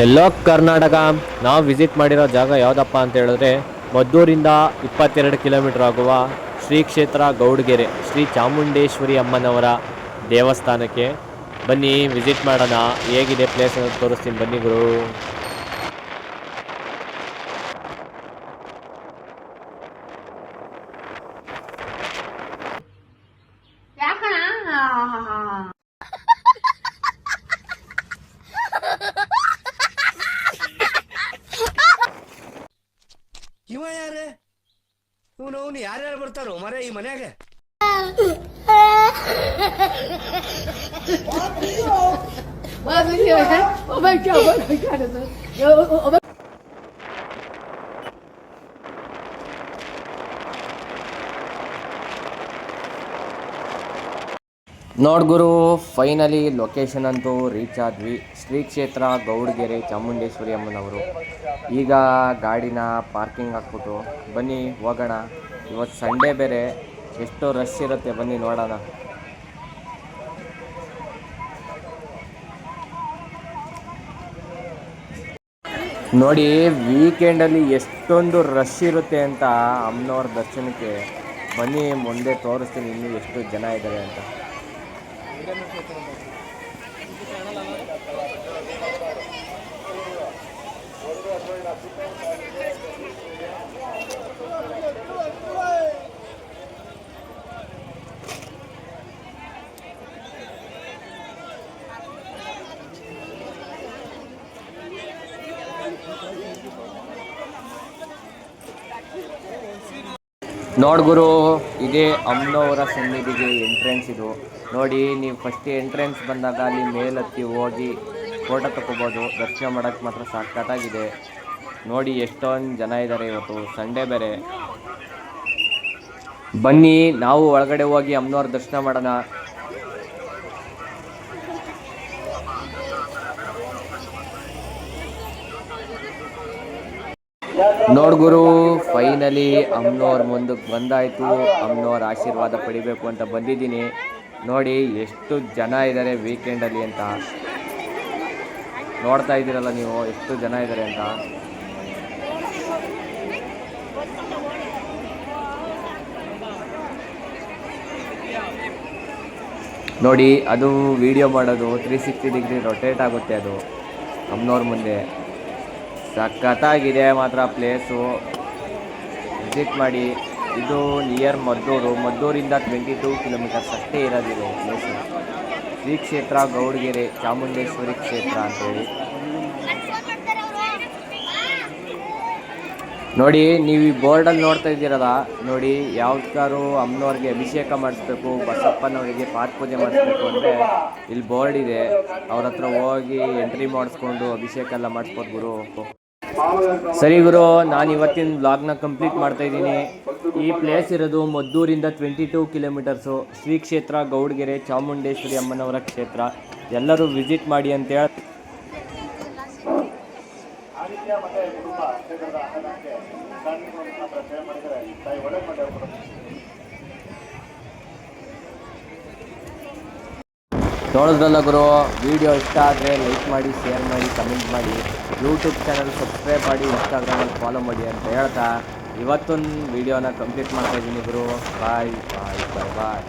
ಎಲ್ಲೋ ಕರ್ನಾಟಕ ನಾವು ವಿಸಿಟ್ ಮಾಡಿರೋ ಜಾಗ ಯಾವುದಪ್ಪ ಅಂತ ಹೇಳಿದ್ರೆ, ಮದ್ದೂರಿಂದ ಇಪ್ಪತ್ತೆರಡು ಕಿಲೋಮೀಟರ್ ಆಗುವ ಶ್ರೀ ಕ್ಷೇತ್ರ ಗೌಡಗೆರೆ, ಶ್ರೀ ಚಾಮುಂಡೇಶ್ವರಿ ಅಮ್ಮನವರ ದೇವಸ್ಥಾನಕ್ಕೆ ಬನ್ನಿ ವಿಸಿಟ್ ಮಾಡೋಣ. ಹೇಗಿದೆ ಪ್ಲೇಸ್ ಅಂತ ತೋರಿಸ್ತೀನಿ ಬನ್ನಿ ಗುರು. ಯಾಕಣ ಅವನು ಯಾರ್ಯಾರು ಬರ್ತಾರೋ, ಮರ ಈ ಮನ್ಯಾಗ. ನೋಡ್ ಗುರು ಫೈನಲಿ ಲೊಕೇಶನ್ ಅಂತೂ ರೀಚ್ ಆದ್ವಿ. ಶ್ರೀ ಕ್ಷೇತ್ರ ಗೌಡಗೆರೆ ಚಾಮುಂಡೇಶ್ವರಿ ಅಮ್ಮನವರು. ಈಗ ಗಾಡಿನ ಪಾರ್ಕಿಂಗ್ ಹಾಕ್ಬಿಟ್ಟು ಬನ್ನಿ, ಹೋಗೋಣ. ಇವತ್ತು ಸಂಡೇ ಬೇರೆ. ಎಷ್ಟು ರಶ್ ಇರುತ್ತೆ, ಬನ್ನಿ ನೋಡೋಣ. ನೋಡಿ ವೀಕೆಂಡಲ್ಲಿ ಎಷ್ಟೊಂದು ರಶ್ ಇರುತ್ತೆ ಅಂತ ಅಮ್ಮನವ್ರ ದರ್ಶನಕ್ಕೆ. ಬನ್ನಿ, ಮುಂದೆ ತೋರಿಸ್ತೀನಿ ಇನ್ನೂ ಎಷ್ಟು ಜನ ಇದ್ದಾರೆ ಅಂತ. ನೋಡ್ ಗುರು, ಇದೇ ಅಮ್ಮನವರ ಸನ್ನಿಧಿಗೆ ಎಂಟ್ರೆನ್ಸ್ ಇದು. ನೋಡಿ, ನೀವು ಫಸ್ಟ್ ಎಂಟ್ರೆನ್ಸ್ ಬಂದಾಗ ಅಲ್ಲಿ ಮೇಲತ್ತಿ ಹೋಗಿ ಫೋಟೋ ತಗೋಬೋದು ದರ್ಶನ ಮಾಡೋಕ್ಕೆ ಮಾತ್ರ ಸಖತ್ತಾಗಿದೆ ನೋಡಿ, ಎಷ್ಟೊಂದು ಜನ ಇದ್ದಾರೆ ಇವತ್ತು. ಸಂಡೇ ಬೇರೆ. ಬನ್ನಿ, ನಾವು ಒಳಗಡೆ ಹೋಗಿ ಅಮ್ಮನವ್ರ ದರ್ಶನ ಮಾಡೋಣ. ನೋಡ್ ಗುರು ಫೈನಲಿ ಅಮ್ಮನವ್ರ ಮುಂದಕ್ಕೆ ಬಂದಾಯ್ತು. ಅಮ್ಮನವ್ರ ಆಶೀರ್ವಾದ ಪಡಿಬೇಕು ಅಂತ ಬಂದಿದ್ದೀನಿ. ನೋಡಿ, ಎಷ್ಟು ಜನ ಇದ್ದಾರೆ ವೀಕೆಂಡಲ್ಲಿ ಅಂತ. ನೋಡ್ತಾ ಇದ್ದೀರಲ್ಲ ನೀವು, ಎಷ್ಟು ಜನ ಇದ್ದಾರೆ ಅಂತ. ನೋಡಿ, ಅದು ವಿಡಿಯೋ ಮಾಡೋದು ತ್ರೀ ಸಿಕ್ಸ್ಟಿ ಡಿಗ್ರಿ ರೊಟೇಟ್ ಆಗುತ್ತೆ ಅದು. ಅಮ್ಮನವ್ರ ಮುಂದೆ. ಸಖತ್ತಾಗಿದೆ ಮಾತ್ರ ಪ್ಲೇಸು ವಿಸಿಟ್ ಮಾಡಿ. ಇದು ನಿಯರ್ ಮದ್ದೂರು. ಮದ್ದೂರಿಂದ ಟ್ವೆಂಟಿ ಟೂ ಕಿಲೋಮೀಟರ್ಸ್ ಅಷ್ಟೇ ಇರೋದಿದೆ ಪ್ಲೇಸ್ ಶ್ರೀ ಕ್ಷೇತ್ರ, ಗೌಡಗೆರೆ, ಚಾಮುಂಡೇಶ್ವರಿ ಕ್ಷೇತ್ರ ಅಂತೇಳಿ ನೋಡಿ, ನೀವು ಈ ಬೋರ್ಡಲ್ಲಿ ನೋಡ್ತಾ ಇದ್ದೀರಲ್ಲ, ನೋಡಿ ಯಾವ್ದಾರು ಅಮ್ಮನವ್ರಿಗೆ ಅಭಿಷೇಕ ಮಾಡಿಸ್ಬೇಕು, ಬಸಪ್ಪನವರಿಗೆ ಪಾತ್ ಪೂಜೆ ಮಾಡಿಸ್ಬೇಕು ಅಂದರೆ ಇಲ್ಲಿ ಬೋರ್ಡ್ ಇದೆ. ಅವ್ರ ಹತ್ರ ಹೋಗಿ ಎಂಟ್ರಿ ಮಾಡಿಸ್ಕೊಂಡು ಅಭಿಷೇಕ ಎಲ್ಲ ಮಾಡಿಸ್ಬೋದು ಗುರು. ಸರಿ ಗುರು ನಾನು ಇವತ್ತಿನ ಬ್ಲಾಗ್ನ ಕಂಪ್ಲೀಟ್ ಮಾಡ್ತಾ ಇದ್ದೀನಿ. ಈ ಪ್ಲೇಸ್ ಇರೋದು ಮದ್ದೂರಿಂದ twenty two kilometres Shri Kshetra, Gowdagere, Chamundeshwari ಅಮ್ಮನವರ ಕ್ಷೇತ್ರ. ಎಲ್ಲರೂ ವಿಸಿಟ್ ಮಾಡಿ ಅಂತ ನೋಡಿದ್ರಲ್ಲ ಗುರು ವಿಡಿಯೋ ಇಷ್ಟ ಆದರೆ ಲೈಕ್ ಮಾಡಿ ಶೇರ್ ಮಾಡಿ ಕಮೆಂಟ್ ಮಾಡಿ. ಯೂಟ್ಯೂಬ್ ಚಾನಲ್ ಸಬ್ಸ್ಕ್ರೈಬ್ ಮಾಡಿ ಇನ್ಸ್ಟಾಗ್ರಾಮಲ್ಲಿ ಫಾಲೋ ಮಾಡಿ ಅಂತ ಹೇಳ್ತಾ. ಇವತ್ತೊಂದು ವಿಡಿಯೋನ ಕಂಪ್ಲೀಟ್ ಮಾಡ್ತಾ ಇದ್ದೀನಿ ಗುರು. ಬಾಯ್ ಬಾಯ್ ಬಾಯ್ ಬಾಯ್